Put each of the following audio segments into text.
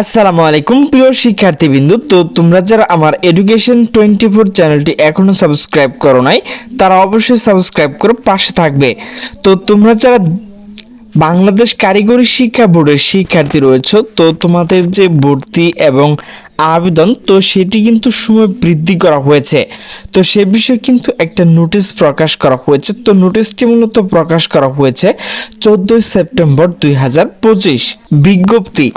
আসসালামু আলাইকুম, প্রিয় শিক্ষার্থীবৃন্দ। তো তোমরা যারা আমার এডুকেশন টোয়েন্টি ফোর চ্যানেলটি এখনও সাবস্ক্রাইব করো নাই, তারা অবশ্যই সাবস্ক্রাইব করে পাশে থাকবে। তো তোমরা যারা বাংলাদেশ কারিগরি শিক্ষা বোর্ডের শিক্ষার্থী রয়েছে, তো তোমাদের যে ভর্তি এবং আবেদন, তো সেটি কিন্তু সময় বৃদ্ধি করা হয়েছে। তো সে বিষয়ে কিন্তু একটা নোটিশ প্রকাশ করা হয়েছে। তো নোটিশটি মূলত প্রকাশ করা হয়েছে চোদ্দোই সেপ্টেম্বর দুই হাজার পঁচিশ। বিজ্ঞপ্তি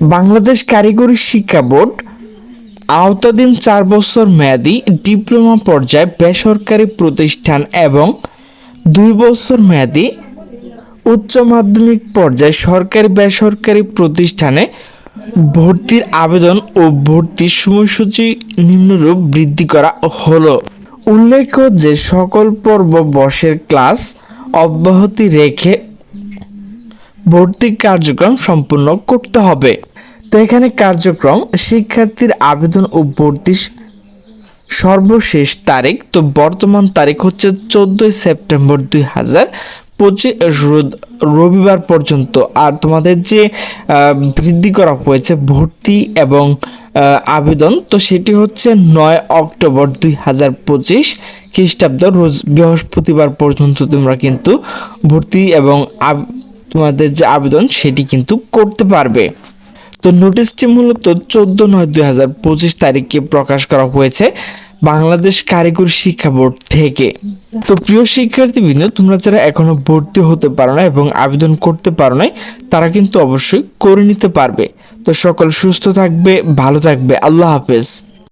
বাংলাদেশ কারিগরি শিক্ষা বোর্ড আওতাধীন চার বছর মেয়াদী ডিপ্লোমা পর্যায়ে বেসরকারি প্রতিষ্ঠান এবং দুই বছর মেয়াদী উচ্চ মাধ্যমিক পর্যায়ে সরকারি বেসরকারি প্রতিষ্ঠানে ভর্তির আবেদন ও ভর্তির সময়সূচি নিম্নরূপ বৃদ্ধি করা হলো। উল্লেখ্য যে সকল পর্ব বর্ষের ক্লাস অব্যাহতি রেখে ভর্তি কার্যক্রম সম্পূর্ণ করতে হবে। তো এখানে কার্যক্রম, শিক্ষার্থীর আবেদন ও ভর্তি সর্বশেষ তারিখ, তো বর্তমান তারিখ হচ্ছে চোদ্দোই সেপ্টেম্বর দুই হাজার পঁচিশ রবিবার পর্যন্ত। আর তোমাদের যে বৃদ্ধি করা হয়েছে ভর্তি এবং আবেদন, তো সেটি হচ্ছে নয় অক্টোবর দুই হাজার পঁচিশ খ্রিস্টাব্দ রোজ বৃহস্পতিবার পর্যন্ত তোমরা কিন্তু ভর্তি এবং তোমাদের যে আবেদন, সেটি কিন্তু করতে পারবে। তো নোটিশটি মূলত চোদ্দ নয় দুই হাজার পঁচিশ তারিখে প্রকাশ করা হয়েছে বাংলাদেশ কারিগরি শিক্ষা বোর্ড থেকে। তো প্রিয় শিক্ষার্থীবৃন্দ, তোমরা যারা এখনও ভর্তি হতে পারো না এবং আবেদন করতে পারো নাই, তারা কিন্তু অবশ্যই করে নিতে পারবে। তো সকল সুস্থ থাকবে, ভালো থাকবে। আল্লাহ হাফেজ।